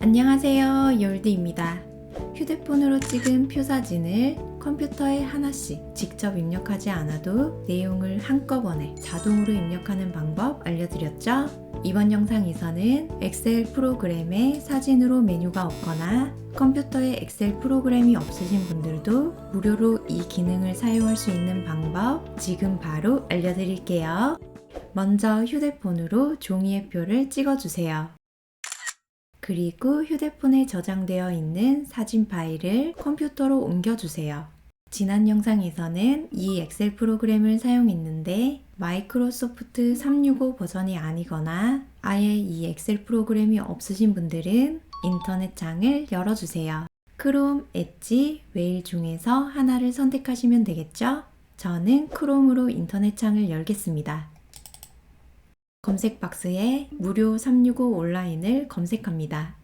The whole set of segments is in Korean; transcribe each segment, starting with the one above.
안녕하세요. 열디입니다. 휴대폰으로 찍은 표 사진을 컴퓨터에 하나씩 직접 입력하지 않아도 내용을 한꺼번에 자동으로 입력하는 방법 알려드렸죠? 이번 영상에서는 엑셀 프로그램에 사진으로 메뉴가 없거나 컴퓨터에 엑셀 프로그램이 없으신 분들도 무료로 이 기능을 사용할 수 있는 방법 지금 바로 알려드릴게요. 먼저 휴대폰으로 종이의 표를 찍어주세요. 그리고 휴대폰에 저장되어 있는 사진 파일을 컴퓨터로 옮겨주세요. 지난 영상에서는 이 엑셀 프로그램을 사용했는데 마이크로소프트 365 버전이 아니거나 아예 이 엑셀 프로그램이 없으신 분들은 인터넷 창을 열어주세요. 크롬, 엣지, 웨일 중에서 하나를 선택하시면 되겠죠? 저는 크롬으로 인터넷 창을 열겠습니다. 검색 박스에 무료 365 온라인을 검색합니다.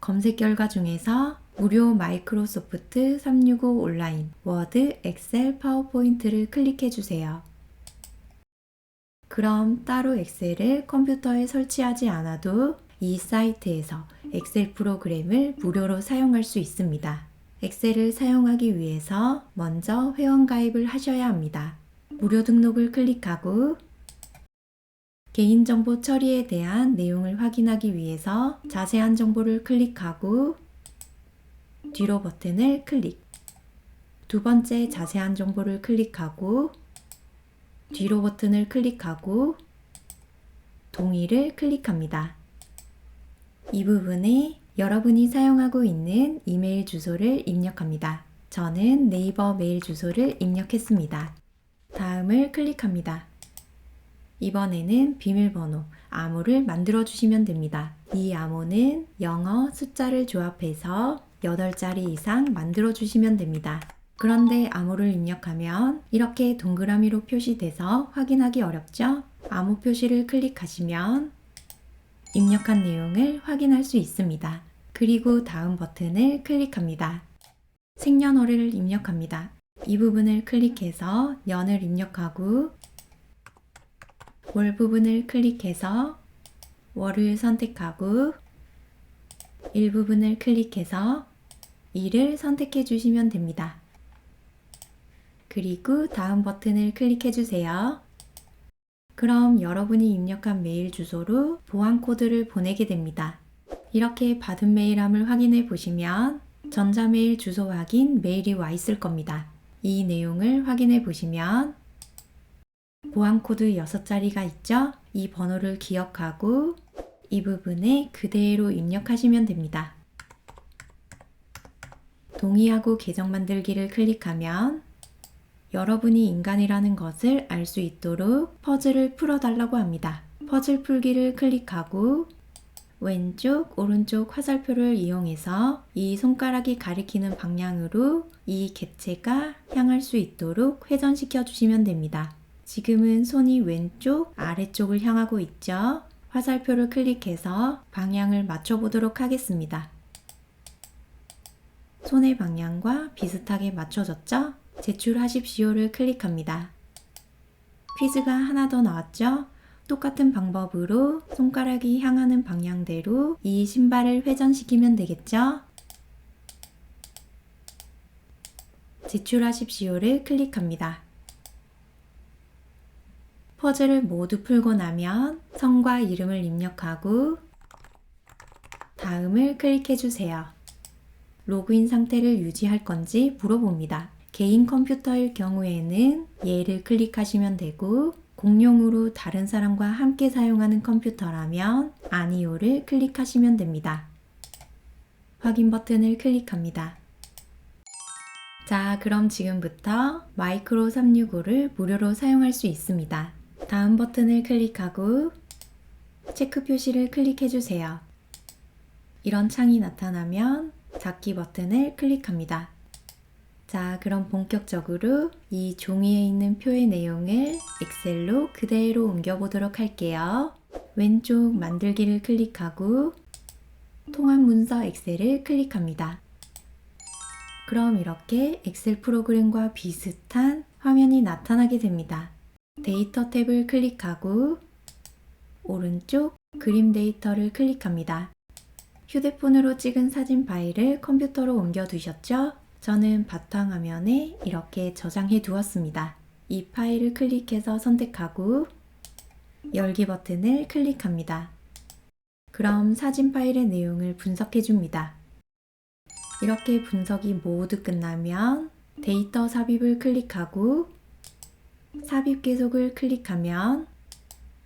검색 결과 중에서 무료 마이크로소프트 365 온라인, 워드, 엑셀, 파워포인트를 클릭해 주세요. 그럼 따로 엑셀을 컴퓨터에 설치하지 않아도 이 사이트에서 엑셀 프로그램을 무료로 사용할 수 있습니다. 엑셀을 사용하기 위해서 먼저 회원 가입을 하셔야 합니다. 무료 등록을 클릭하고 개인정보 처리에 대한 내용을 확인하기 위해서 자세한 정보를 클릭하고 뒤로 버튼을 클릭. 두 번째 자세한 정보를 클릭하고 뒤로 버튼을 클릭하고 동의를 클릭합니다. 이 부분에 여러분이 사용하고 있는 이메일 주소를 입력합니다. 저는 네이버 메일 주소를 입력했습니다. 다음을 클릭합니다. 이번에는 비밀번호 암호를 만들어 주시면 됩니다. 이 암호는 영어 숫자를 조합해서 8자리 이상 만들어 주시면 됩니다. 그런데 암호를 입력하면 이렇게 동그라미로 표시돼서 확인하기 어렵죠? 암호 표시를 클릭하시면 입력한 내용을 확인할 수 있습니다. 그리고 다음 버튼을 클릭합니다. 생년월일을 입력합니다. 이 부분을 클릭해서 년을 입력하고 월 부분을 클릭해서 월을 선택하고 일부분을 클릭해서 일을 선택해 주시면 됩니다. 그리고 다음 버튼을 클릭해 주세요. 그럼 여러분이 입력한 메일 주소로 보안 코드를 보내게 됩니다. 이렇게 받은 메일함을 확인해 보시면 전자메일 주소 확인 메일이 와 있을 겁니다. 이 내용을 확인해 보시면 보안 코드 6자리가 있죠? 이 번호를 기억하고 이 부분에 그대로 입력하시면 됩니다. 동의하고 계정 만들기를 클릭하면 여러분이 인간이라는 것을 알 수 있도록 퍼즐을 풀어달라고 합니다. 퍼즐 풀기를 클릭하고 왼쪽, 오른쪽 화살표를 이용해서 이 손가락이 가리키는 방향으로 이 객체가 향할 수 있도록 회전시켜 주시면 됩니다. 지금은 손이 왼쪽, 아래쪽을 향하고 있죠? 화살표를 클릭해서 방향을 맞춰보도록 하겠습니다. 손의 방향과 비슷하게 맞춰졌죠? 제출하십시오를 클릭합니다. 퀴즈가 하나 더 나왔죠? 똑같은 방법으로 손가락이 향하는 방향대로 이 신발을 회전시키면 되겠죠? 제출하십시오를 클릭합니다. 퍼즐을 모두 풀고 나면 성과 이름을 입력하고 다음을 클릭해 주세요. 로그인 상태를 유지할 건지 물어봅니다. 개인 컴퓨터일 경우에는 얘를 클릭하시면 되고 공용으로 다른 사람과 함께 사용하는 컴퓨터라면 아니오를 클릭하시면 됩니다. 확인 버튼을 클릭합니다. 자, 그럼 지금부터 마이크로 365를 무료로 사용할 수 있습니다. 다음 버튼을 클릭하고 체크 표시를 클릭해 주세요. 이런 창이 나타나면 닫기 버튼을 클릭합니다. 자, 그럼 본격적으로 이 종이에 있는 표의 내용을 엑셀로 그대로 옮겨보도록 할게요. 왼쪽 만들기를 클릭하고 통합 문서 엑셀을 클릭합니다. 그럼 이렇게 엑셀 프로그램과 비슷한 화면이 나타나게 됩니다. 데이터 탭을 클릭하고 오른쪽 그림 데이터를 클릭합니다. 휴대폰으로 찍은 사진 파일을 컴퓨터로 옮겨 두셨죠? 저는 바탕화면에 이렇게 저장해 두었습니다. 이 파일을 클릭해서 선택하고 열기 버튼을 클릭합니다. 그럼 사진 파일의 내용을 분석해 줍니다. 이렇게 분석이 모두 끝나면 데이터 삽입을 클릭하고 삽입 계속을 클릭하면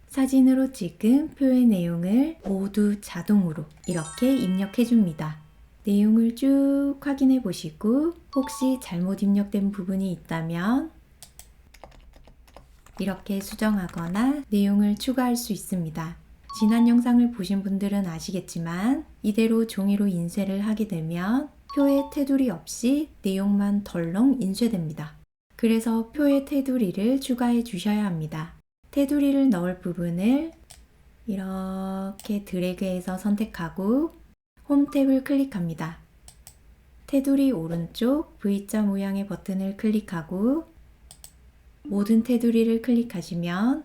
사진으로 찍은 표의 내용을 모두 자동으로 이렇게 입력해 줍니다. 내용을 쭉 확인해 보시고 혹시 잘못 입력된 부분이 있다면 이렇게 수정하거나 내용을 추가할 수 있습니다. 지난 영상을 보신 분들은 아시겠지만 이대로 종이로 인쇄를 하게 되면 표의 테두리 없이 내용만 덜렁 인쇄됩니다. 그래서 표의 테두리를 추가해 주셔야 합니다. 테두리를 넣을 부분을 이렇게 드래그해서 선택하고 홈 탭을 클릭합니다. 테두리 오른쪽 V자 모양의 버튼을 클릭하고 모든 테두리를 클릭하시면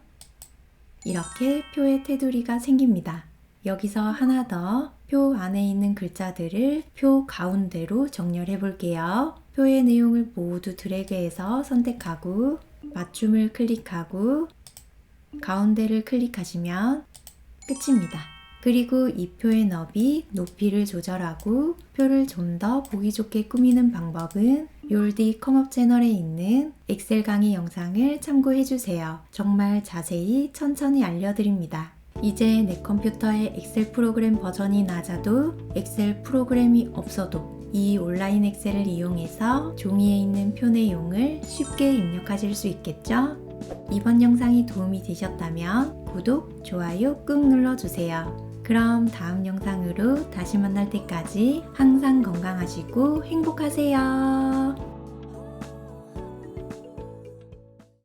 이렇게 표의 테두리가 생깁니다. 여기서 하나 더 표 안에 있는 글자들을 표 가운데로 정렬해 볼게요. 표의 내용을 모두 드래그해서 선택하고 맞춤을 클릭하고 가운데를 클릭하시면 끝입니다. 그리고 이 표의 너비, 높이를 조절하고 표를 좀 더 보기 좋게 꾸미는 방법은 욜디 컴업 채널에 있는 엑셀 강의 영상을 참고해 주세요. 정말 자세히 천천히 알려드립니다. 이제 내 컴퓨터에 엑셀 프로그램 버전이 낮아도 엑셀 프로그램이 없어도 이 온라인 엑셀을 이용해서 종이에 있는 표 내용을 쉽게 입력하실 수 있겠죠? 이번 영상이 도움이 되셨다면 구독, 좋아요 꾹 눌러주세요. 그럼 다음 영상으로 다시 만날 때까지 항상 건강하시고 행복하세요.